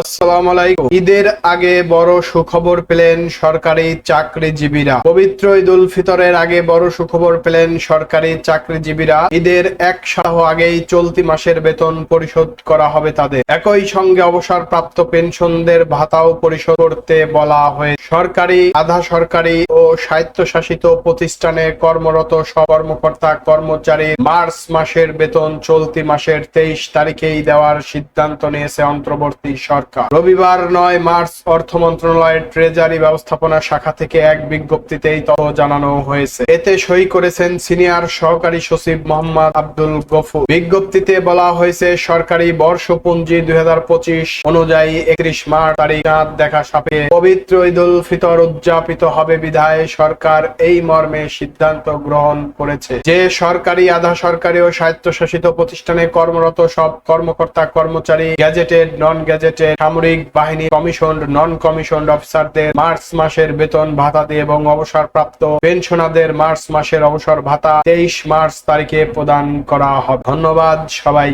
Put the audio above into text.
আসসালামু আলাইকুম ঈদের আগে বড় সুখবর পেলেন সরকারি চাকরিজীবীরা। পবিত্র ফিতরের আগে বড় সুখবর পেলেন সরকারি চাকরিজীবীরা। ঈদের এক আগেই চলতি মাসের বেতন পরিশোধ করা হবে তাদের। একই সঙ্গে অবসরপ্রাপ্ত পেনশনদের ভাতাও পরিশোধ করতে বলা হয়ে সরকারি, আধা সরকারি ও স্বায়ত্তশাসিত প্রতিষ্ঠানে কর্মরত কর্মকর্তা কর্মচারী মার্চ মাসের বেতন চলতি মাসের তেইশ তারিখেই দেওয়ার সিদ্ধান্ত নিয়েছে অন্তর্বর্তী সরকার। রবিবার নয় মার্চ অর্থ মন্ত্রণালয়ের ট্রেজারি ব্যবস্থাপনা শাখা থেকে এক বিজ্ঞপ্তিতেই তথ্য জানানো হয়েছে। এতে সই করেছেন সিনিয়র সহকারী সচিব মোহাম্মদ আব্দুল গফুর। বিজ্ঞপ্তিতে বলা হয়েছে, সরকারি বর্ষপুঞ্জি দুই অনুযায়ী একত্রিশ মার্চ তারিখ চাঁদ দেখা সাপে পবিত্র ঈদ উল ফিতর উদযাপিত হবে বিধায় সরকার এই মর্মে সিদ্ধান্ত গ্রহণ করেছে। যে সরকারি, আধা সরকারি ও স্বায়ত্তশাসিত প্রতিষ্ঠানে কর্মরত সব কর্মকর্তা, কর্মচারী, গ্যাজেটেড নন গ্যাজেটেড সামরিক বাহিনী কমিশন নন কমিশন অফিসারদের মার্চ মাসের বেতন ভাতা দিয়ে এবং অবসরপ্রাপ্ত পেনশনারদের মার্চ মাসের অবসর ভাতা তেইশ মার্চ তারিখে প্রদান করা হবে। ধন্যবাদ সবাই